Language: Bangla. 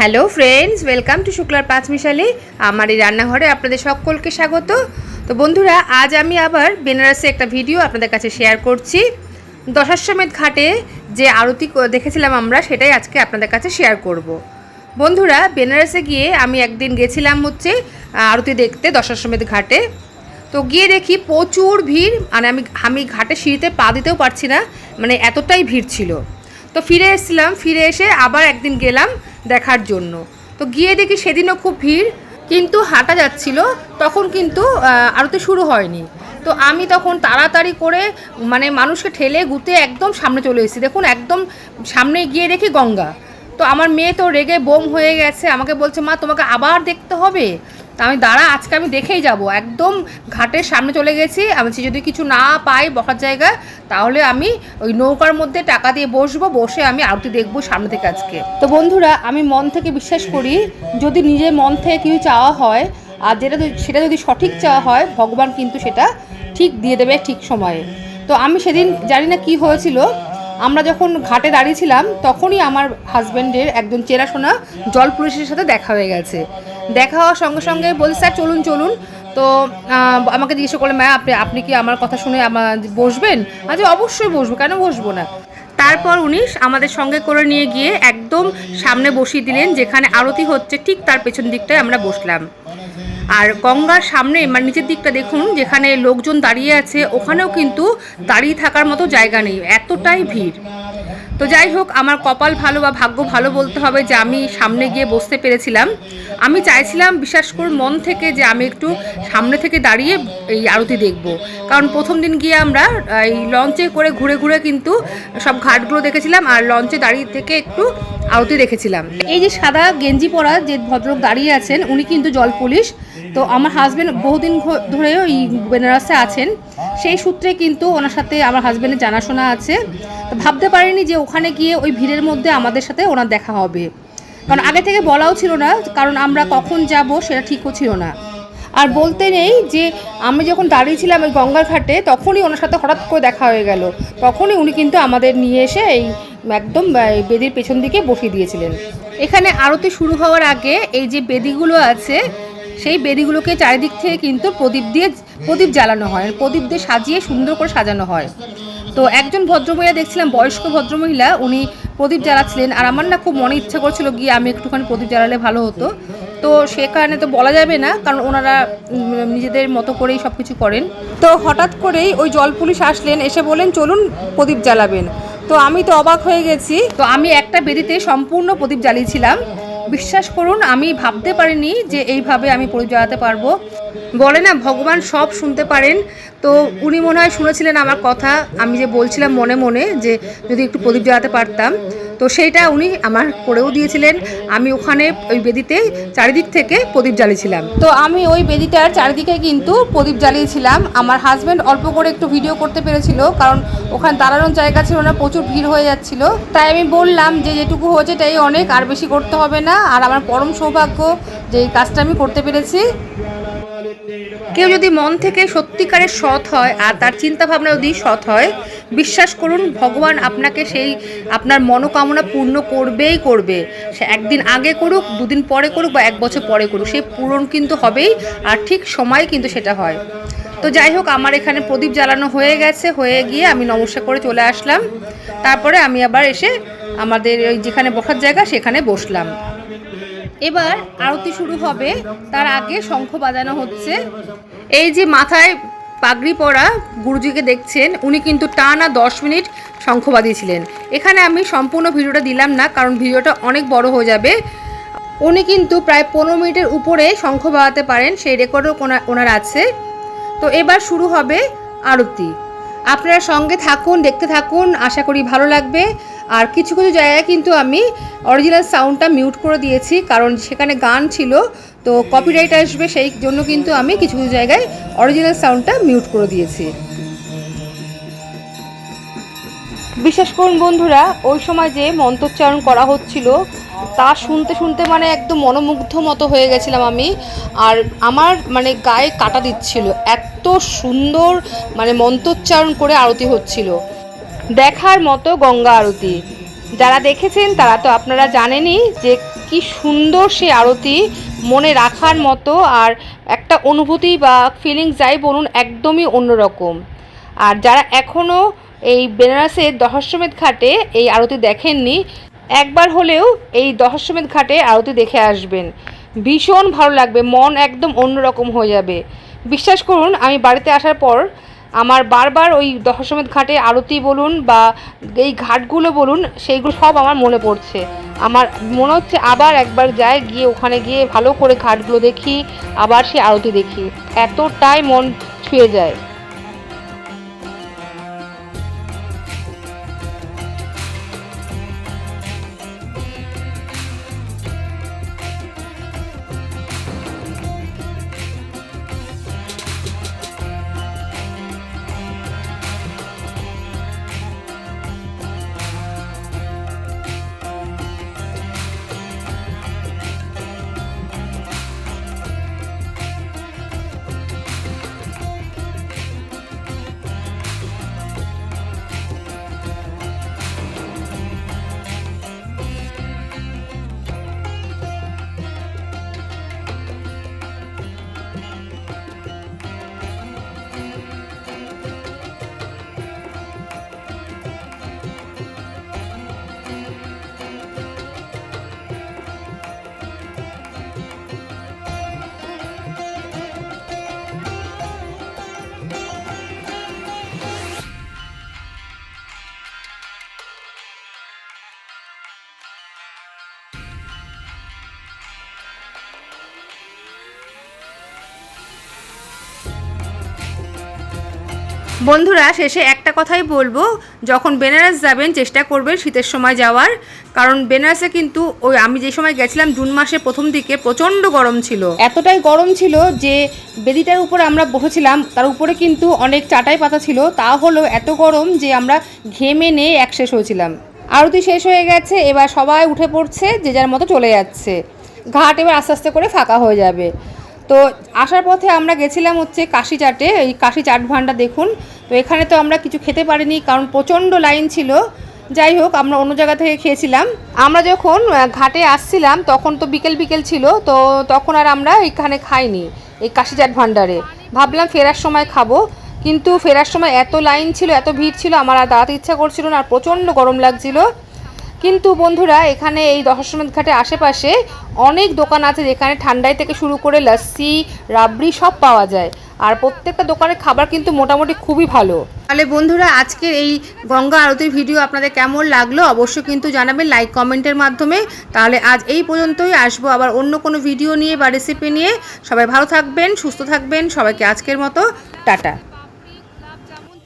হ্যালো ফ্রেন্ডস, ওয়েলকাম টু শুক্লার পাঁচ মিশালি, আমার এই রান্নাঘরে আপনাদের সকলকে স্বাগত। তো বন্ধুরা, আজ আমি আবার বেনারসে একটা ভিডিও আপনাদের কাছে শেয়ার করছি। দশাশ্বমেধ ঘাটে যে আরতি দেখেছিলাম আমরা, সেটাই আজকে আপনাদের কাছে শেয়ার করব। বন্ধুরা, বেনারসে গিয়ে আমি একদিন গেছিলাম হচ্ছে, আরতি দেখতে দশাশ্বমেধ ঘাটে। তো গিয়ে দেখি প্রচুর ভিড় মানে আমি আমি ঘাটে সিঁড়িতে পা দিতেও পারছি না মানে এতটাই ভিড় ছিল। তো ফিরে এসেছিলাম, ফিরে এসে আবার একদিন গেলাম দেখার জন্য। তো গিয়ে দেখি সেদিনও খুব ভিড়, কিন্তু হাঁটা যাচ্ছিল, তখন কিন্তু আরতে শুরু হয়নি। তো আমি তখন তাড়াতাড়ি করে মানে মানুষকে ঠেলে গুতে একদম সামনে চলে এসেছি। দেখুন, একদম সামনে গিয়ে দেখি গঙ্গা। তো আমার মেয়ে তো রেগে বোম হয়ে গেছে, আমাকে বলছে, মা, তোমাকে আবার দেখতে হবে? তা আমি দাঁড়া, আজকে আমি দেখেই যাব। একদম ঘাটের সামনে চলে গেছি। আমি যদি কিছু না পাই বসার জায়গা তাহলে আমি ওই নৌকার মধ্যে টাকা দিয়ে বসবো, বসে আমি আরতি দেখব সামনে থেকে আজকে। তো বন্ধুরা, আমি মন থেকে বিশ্বাস করি, যদি নিজের মন থেকে কিছু চাওয়া হয়, আর যেটা সেটা যদি সঠিক চাওয়া হয়, ভগবান কিন্তু সেটা ঠিক দিয়ে দেবে ঠিক সময়ে। তো আমি সেদিন জানি না কি হয়েছিল, আমরা যখন ঘাটে দাঁড়িয়েছিলাম তখনই আমার হাজব্যান্ডের একজন চেনাশোনা জল পুলিশের সাথে দেখা হয়ে গেছে। দেখা হওয়ার সঙ্গে সঙ্গে বলছে, স্যার, চলুন চলুন। তো আমাকে জিজ্ঞেস করলে, ম্যাম, আপনি আপনি কি আমার কথা শুনে আমার বসবেন? আজ অবশ্যই বসবো, কেন বসবো না? তারপর উনি আমাদের সঙ্গে করে নিয়ে গিয়ে একদম সামনে বসিয়ে দিলেন, যেখানে আরতি হচ্ছে, ঠিক তার পেছন দিকটায় আমরা বসলাম। আর গঙ্গার সামনে মানে নিচের দিকটা দেখুন, যেখানে লোকজন দাঁড়িয়ে আছে, ওখানেও কিন্তু দাঁড়িয়ে থাকার মতো জায়গা নেই, এতটাই ভিড়। তো যাই হোক, আমার কপাল ভালো বা ভাগ্য ভালো বলতে হবে যে আমি সামনে গিয়ে বসতে পেরেছিলাম। আমি চাইছিলাম, বিশ্বাস করুন, মন থেকে যে আমি একটু সামনে থেকে দাঁড়িয়ে এই আরতি দেখব। কারণ প্রথম দিন গিয়ে আমরা এই লঞ্চে করে ঘুরে ঘুরে কিন্তু সব ঘাটগুলো দেখেছিলাম আর লঞ্চে দাঁড়িয়ে থেকে একটু আরতি দেখেছিলাম। এই যে সাদা গেঞ্জি পরা যে ভদ্রলোক দাঁড়িয়ে আছেন, উনি কিন্তু জল পুলিশ। তো আমার হাজব্যান্ড বহুদিন ধরে ওই বেনারসে আছেন। সেই সূত্রে কিন্তু ওনার সাথে আমার হাজব্যান্ডের জানাশোনা আছে। তো ভাবতে পারিনি যে ওখানে গিয়ে ওই ভিড়ের মধ্যে আমাদের সাথে ওনার দেখা হবে। কারণ আগে থেকে বলাও ছিল না, কারণ আমরা কখন যাব সেটা ঠিকও ছিল না। আর বলতে নেই যে আমি যখন দাঁড়িয়েছিলাম ওই গঙ্গার ঘাটে, তখনই ওনার সাথে হঠাৎ করে দেখা হয়ে গেল। তখনই উনি কিন্তু আমাদের নিয়ে এসে এই একদম বেদির পেছন দিকে বসিয়ে দিয়েছিলেন। এখানে আরতি শুরু হওয়ার আগে এই যে বেদিগুলো আছে সেই বেদিগুলোকে চারিদিক থেকে কিন্তু প্রদীপ দিয়ে প্রদীপ জ্বালানো হয় প্রদীপ দিয়ে সাজিয়ে সুন্দর করে সাজানো হয়। তো একজন ভদ্রমহিলা দেখছিলাম, বয়স্ক ভদ্রমহিলা, উনি প্রদীপ জ্বালাচ্ছিলেন আর আমার না খুব মনে ইচ্ছা করছিল গিয়ে আমি একটুখানি প্রদীপ জ্বালালে ভালো হতো। তো সে কারণে তো বলা যাবে না, কারণ ওনারা নিজেদের মতো করেই সব কিছু করেন। তো হঠাৎ করেই ওই জল পুলিশ আসলেন, এসে বলেন চলুন, প্রদীপ জ্বালাবেন। তো আমি তো অবাক হয়ে গেছি। তো আমি একটা বেদিতে সম্পূর্ণ প্রদীপ জ্বালিয়েছিলাম। বিশ্বাস করুন, আমি ভাবতে পারিনি যে এইভাবে আমি প্রদীপ জড়াতে পারব। বলে না, ভগবান সব শুনতে পারেন। তো উনি মনে হয় শুনেছিলেন আমার কথা, আমি যে বলছিলাম মনে মনে যে যদি একটু প্রদীপ জ্বালাতে পারতাম। তো সেইটা উনি আমার করেও দিয়েছিলেন। আমি ওখানে ওই বেদিতে চারিদিক থেকে প্রদীপ জ্বালিয়েছিলাম। তো আমি ওই বেদিটার চারিদিকে কিন্তু প্রদীপ জ্বালিয়েছিলাম। আমার হাজব্যান্ড অল্প করে একটু ভিডিও করতে পেরেছিল, কারণ ওখানে দাঁড়ানোর জায়গা ছিল না, প্রচুর ভিড় হয়ে যাচ্ছিল। তাই আমি বললাম যে যেটুকু হয়েছে এটাই অনেক, আর বেশি করতে হবে না। আর আমার পরম সৌভাগ্য যে এই কাজটা আমি করতে পেরেছি। কেউ যদি মন থেকে সত্যিকারের সৎ হয় আর তার চিন্তা ভাবনা যদি সৎ হয়, বিশ্বাস করুন, ভগবান আপনাকে সেই আপনার মনোকামনা পূর্ণ করবেই করবে। সে একদিন আগে করুক, দুদিন পরে করুক বা এক বছর পরে করুক, সে পূরণ কিন্তু হবেই আর ঠিক সময় কিন্তু সেটা হয়। তো যাই হোক, আমার এখানে প্রদীপ জ্বালানো হয়ে গেছে, হয়ে গিয়ে আমি নমস্কার করে চলে আসলাম। তারপরে আমি আবার এসে আমাদের ওই যেখানে বসার জায়গা, সেখানে বসলাম। এবার আরতি শুরু হবে, তার আগে শঙ্খ বাজানো হচ্ছে। এই যে মাথায় পাগড়ি পরা গুরুজিকে দেখছেন, উনি কিন্তু টানা দশ মিনিট শঙ্খ বাজিয়েছিলেন। এখানে আমি সম্পূর্ণ ভিডিওটা দিলাম না, কারণ ভিডিওটা অনেক বড় হয়ে যাবে। উনি কিন্তু প্রায় পনেরো মিনিটের উপরে শঙ্খ বাজাতে পারেন, সেই রেকর্ডও ওনার ওনার আছে। তো এবার শুরু হবে আরতি। আপনারা সঙ্গে থাকুন, দেখতে থাকুন, আশা করি ভালো লাগবে। আর কিছু কিছু জায়গায় কিন্তু আমি অরিজিনাল সাউন্ডটা মিউট করে দিয়েছি, কারণ সেখানে গান ছিল, তো কপিরাইট আসবে, সেই জন্য কিন্তু আমি কিছু কিছু জায়গায় অরিজিনাল সাউন্ডটা মিউট করে দিয়েছি। বিশ্বাস করুন বন্ধুরা, ওই সময় যে মন্ত্রোচ্চারণ করা হচ্ছিল, তা শুনতে শুনতে মানে একদম মনোমুগ্ধ মতো হয়ে গেছিলাম আমি, আর আমার মানে গায়ে কাটা দিচ্ছিল, এত সুন্দর মানে মন্ত্রোচ্চারণ করে আরতি হচ্ছিল। দেখার মতো গঙ্গা আরতি। যারা দেখেছেন তারা তো আপনারা জানেনই যে কি সুন্দর সে আরতি মনে রাখার মতো আর একটা অনুভূতি বা ফিলিংস যাই বলুন একদমই অন্যরকম। আর যারা এখনও এই বেনারসের দশাশ্বমেধ ঘাটে এই আরতি দেখেননি, একবার হলেও এই দশাশ্বমেধ ঘাটে আরতি দেখে আসবেন। ভীষণ ভালো লাগবে, মন একদম অন্যরকম হয়ে যাবে। বিশ্বাস করুন, আমি বাড়িতে আসার পর আমার বারবার ওই দশমেধ ঘাটে আরতি বলুন বা এই ঘাটগুলো বলুন, সেইগুলো সব আমার মনে পড়ছে। আমার মনে হচ্ছে আবার একবার যাই, গিয়ে ওখানে গিয়ে ভালো করে ঘাটগুলো দেখি, আবার সে আরতি দেখি। এতটাই মন ছুঁয়ে যায়। বন্ধুরা, শেষে একটা কথাই বলব। যখন বেনারস যাবেন, চেষ্টা করবেন শীতের সময় যাওয়ার। কারণ বেনারসে কিন্তু ওই আমি যে সময় গেছিলাম, জুন মাসে প্রথম দিকে প্রচণ্ড গরম ছিল। এতটাই গরম ছিল যে বেদিটার উপরে আমরা বসেছিলাম, তার উপরে কিন্তু অনেক চাটাই পাতা ছিল। তা হলো এত গরম যে আমরা ঘেমে নিয়ে এক শেষ হয়েছিলাম। আরতি শেষ হয়ে গেছে, এবার সবাই উঠে পড়ছে, যে যার মতো চলে যাচ্ছে। ঘাট এবার আস্তে আস্তে করে ফাঁকা হয়ে যাবে। তো আসার পথে আমরা গেছিলাম হচ্ছে কাশি চাটে, এই কাশি চাট ভান্ডার দেখুন। তো এখানে তো আমরা কিছু খেতে পারিনি, কারণ প্রচণ্ড লাইন ছিল। যাই হোক, আমরা অন্য জায়গা থেকে খেয়েছিলাম। আমরা যখন ঘাটে আসছিলাম, তখন তো বিকেল বিকেল ছিল, তো তখন আর আমরা এখানে খাইনি, এই কাশি চাট ভান্ডারে ভাবলাম ফেরার সময় খাব, কিন্তু ফেরার সময় এত লাইন ছিল, এত ভিড় ছিল, আমার আর দাঁড়াতে ইচ্ছা করছিল না, আর প্রচণ্ড গরম লাগছিল। কিন্তু বন্ধুরা, এখানে এই দশাশ্বমেধ ঘাটের আশেপাশে অনেক দোকান আছে যেখানে ঠান্ডায় থেকে শুরু করে লস্যি, রাবড়ি সব পাওয়া যায়। আর প্রত্যেকটা দোকানের খাবার কিন্তু মোটামুটি খুবই ভালো। তাহলে বন্ধুরা, আজকের এই গঙ্গা আরতির ভিডিও আপনাদের কেমন লাগল অবশ্যই কিন্তু জানাবেন লাইক, কমেন্টের মাধ্যমে। তাহলে আজ এই পর্যন্তই, আসব আবার অন্য কোনো ভিডিও নিয়ে বা রেসিপি নিয়ে। সবাই ভালো থাকবেন, সুস্থ থাকবেন, সবাইকে আজকের মতো, টাটা।